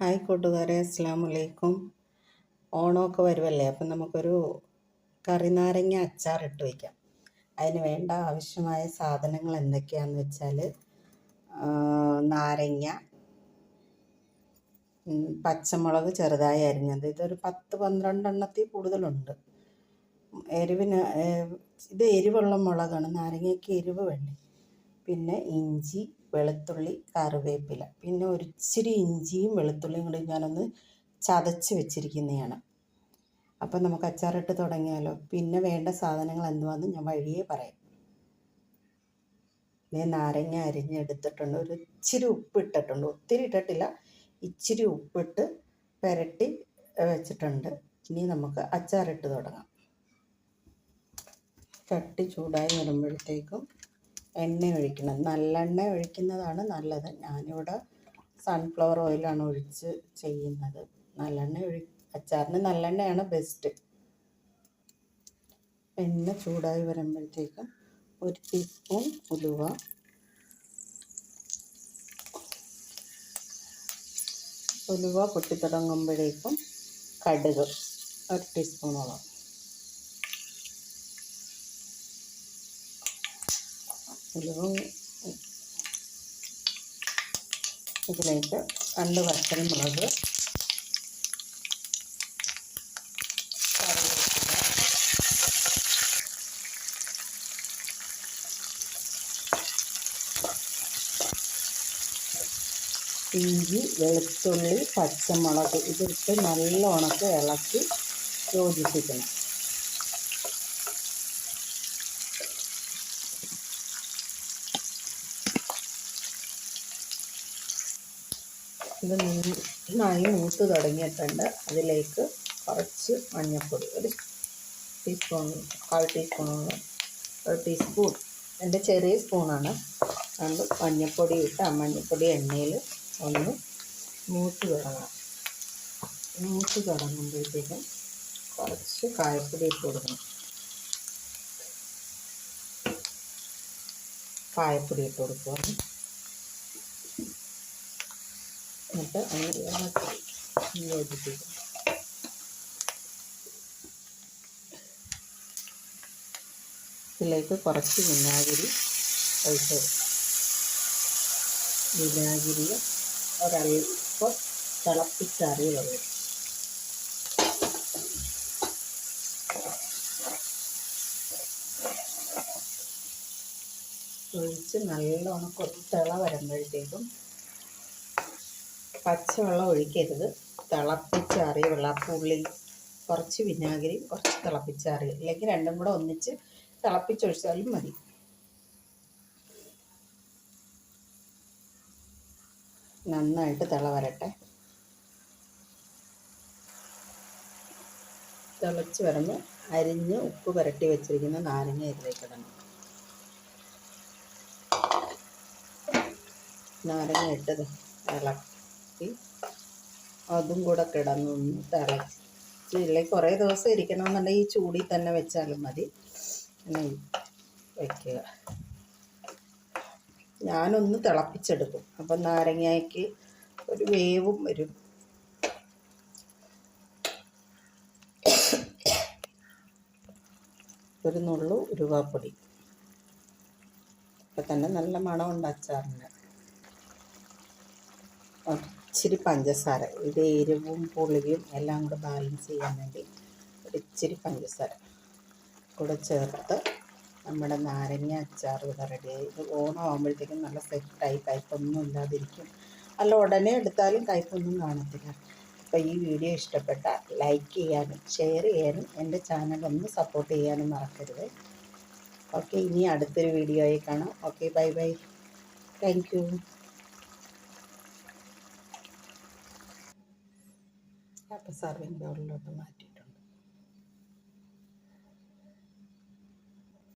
Hi കൂട്ടുകാരെ അസ്സാം വലൈക്കും ഓണമൊക്കെ വരുമല്ലേ അപ്പം നമുക്കൊരു കറിനാരങ്ങ അച്ചാർ ഇട്ട് വയ്ക്കാം അതിന് വേണ്ട ആവശ്യമായ സാധനങ്ങൾ എന്തൊക്കെയാണെന്ന് വെച്ചാൽ നാരങ്ങ പച്ചമുളക് ചെറുതായി അരിഞ്ഞത്. ഇതൊരു പത്ത് പന്ത്രണ്ടെണ്ണത്തിൽ കൂടുതലുണ്ട്. എരിവിന് ഇത് എരിവുള്ള മുളകാണ്. നാരങ്ങയ്ക്ക് എരിവ് വേണ്ടേ? പിന്നെ ഇഞ്ചി വെളുത്തുള്ളി കറിവേപ്പില. പിന്നെ ഒരിച്ചിരി ഇഞ്ചിയും വെളുത്തുള്ളിയും കൂടി ഞാനൊന്ന് ചതച്ച് വെച്ചിരിക്കുന്നതാണ്. അപ്പം നമുക്ക് അച്ചാറിട്ട് തുടങ്ങിയാലോ? പിന്നെ വേണ്ട സാധനങ്ങൾ എന്തുവാന്ന് ഞാൻ വഴിയേ പറയാം. ഞാൻ നാരങ്ങ അരിഞ്ഞെടുത്തിട്ടുണ്ട്. ഒരു ഇച്ചിരി ഉപ്പ് ഇട്ടിട്ടുണ്ട്. ഒത്തിരി ഇട്ടിട്ടില്ല. ഇച്ചിരി ഉപ്പിട്ട് പുരട്ടി വെച്ചിട്ടുണ്ട്. ഇനി നമുക്ക് അച്ചാറിട്ട് തുടങ്ങാം. ചട്ടി ചൂടായി വരുമ്പോഴത്തേക്കും എണ്ണ ഒഴിക്കണം. നല്ലെണ്ണ ഒഴിക്കുന്നതാണ് നല്ലത്. ഞാനിവിടെ സൺഫ്ലവർ ഓയിലാണ് ഒഴിച്ച് ചെയ്യുന്നത്. നല്ലെണ്ണ ഒഴി അച്ചാറിന് നല്ലെണ്ണയാണ് ബെസ്റ്റ് എണ്ണ ചൂടായി വരുമ്പോഴത്തേക്കും ഒരു ടീസ്പൂൺ ഉലുവ. ഉലുവ പൊട്ടിത്തുടങ്ങുമ്പോഴേക്കും കടുക് ഒരു ടീസ്പൂണോളം ഉലുവ ഇതിലേക്ക് രണ്ട് വറ്റൽ മുളക് കറിവേപ്പില ഇഞ്ചി വെളുത്തുള്ളി പച്ചമുളക്. ഇതിട്ട് നല്ല ഉണക്ക് ഇളക്കി യോജിപ്പിക്കണം. ഇത് നന്നായി മൂത്ത് തുടങ്ങിയിട്ടുണ്ട്. അതിലേക്ക് കുറച്ച് മഞ്ഞൾപ്പൊടി ഒരു ടീസ്പൂൺ കാൽ ടീസ്പൂണോളം ഒരു ടീസ്പൂൺ എന്റെ ചെറിയ സ്പൂണാണ്. അതുകൊണ്ട് മഞ്ഞൾപ്പൊടി ഇട്ട് ആ മഞ്ഞൾപ്പൊടി എണ്ണയിൽ ഒന്ന് മൂത്ത് തുടങ്ങാം. മൂത്ത് തുടങ്ങുമ്പോഴത്തേക്കും കുറച്ച് കായപ്പൊടി ഇട്ട് കൊടുക്കണം. കായപ്പൊടി ഇട്ട് കൊടുക്കുക എന്നിട്ട് അങ്ങനെ യോജിപ്പിക്കും. ഇതിലേക്ക് കുറച്ച് വിനാഗിരി ഒഴിച്ച് വിനാഗിരി ഒരൽപ്പം തിളപ്പിച്ചറിയ വെള്ളം ഒഴിച്ച് നല്ലോണം കുറച്ച് തിള വരുമ്പോഴത്തേക്കും പച്ചവെള്ളം ഒഴിക്കരുത്. തിളപ്പിച്ചാറിയ വെള്ളം പുള്ളി കുറച്ച് വിനാഗിരി കുറച്ച് തിളപ്പിച്ചാറിയ അല്ലെങ്കിൽ രണ്ടും കൂടെ ഒന്നിച്ച് തിളപ്പിച്ചൊഴിച്ചാലും മതി. നന്നായിട്ട് തിള വരട്ടെ. തിളച്ച് വരുമ്പോൾ അരിഞ്ഞ് ഉപ്പ് പുരട്ടി വെച്ചിരിക്കുന്ന നാരങ്ങ ഇതിലേക്ക് ഇടണം. നാരങ്ങ ഇട്ടത് ഇളക്കി. അതും കൂടെ കിടന്നൊന്ന് തിളച്ച്. ഇല്ലെങ്കിൽ കുറേ ദിവസം ഇരിക്കണമെന്നുണ്ടെങ്കിൽ ഈ ചൂടിൽ തന്നെ വെച്ചാലും മതി. വയ്ക്കുക ഞാനൊന്ന് തിളപ്പിച്ചെടുക്കും. അപ്പം നാരങ്ങയ്ക്ക് ഒരു വേവും വരും. ഒരു നുള്ളു ഉരുവാപ്പൊടി. ഇപ്പം തന്നെ നല്ല മണമുണ്ട് അച്ചാറിന്. ഇച്ചിരി പഞ്ചസാര ഇത് എരിവും പുളിയും എല്ലാം കൂടെ ബാലൻസ് ചെയ്യാൻ വേണ്ടി ഇച്ചിരി പഞ്ചസാര കൂടെ ചേർത്ത് നമ്മുടെ നാരങ്ങ അച്ചാർ ഇവിടെ റെഡിയായി ഇത് ഓണം ആകുമ്പോഴത്തേക്കും നല്ല സെറ്റായി കയ്പൊന്നും ഇല്ലാതിരിക്കും. അല്ല ഉടനെ എടുത്താലും കയ്പൊന്നും കാണത്തില്ല. അപ്പോൾ ഈ വീഡിയോ ഇഷ്ടപ്പെട്ട ലൈക്ക് ചെയ്യാനും ഷെയർ ചെയ്യാനും എന്റെ ചാനൽ ഒന്ന് സപ്പോർട്ട് ചെയ്യാനും മറക്കരുത്. ഓക്കെ ഇനി അടുത്തൊരു വീഡിയോ ആയി കാണാം. ഓക്കെ ബൈ ബൈ താങ്ക് അപ്പോൾ സർവിങ് ബൗളിലോട്ട് മാറ്റി.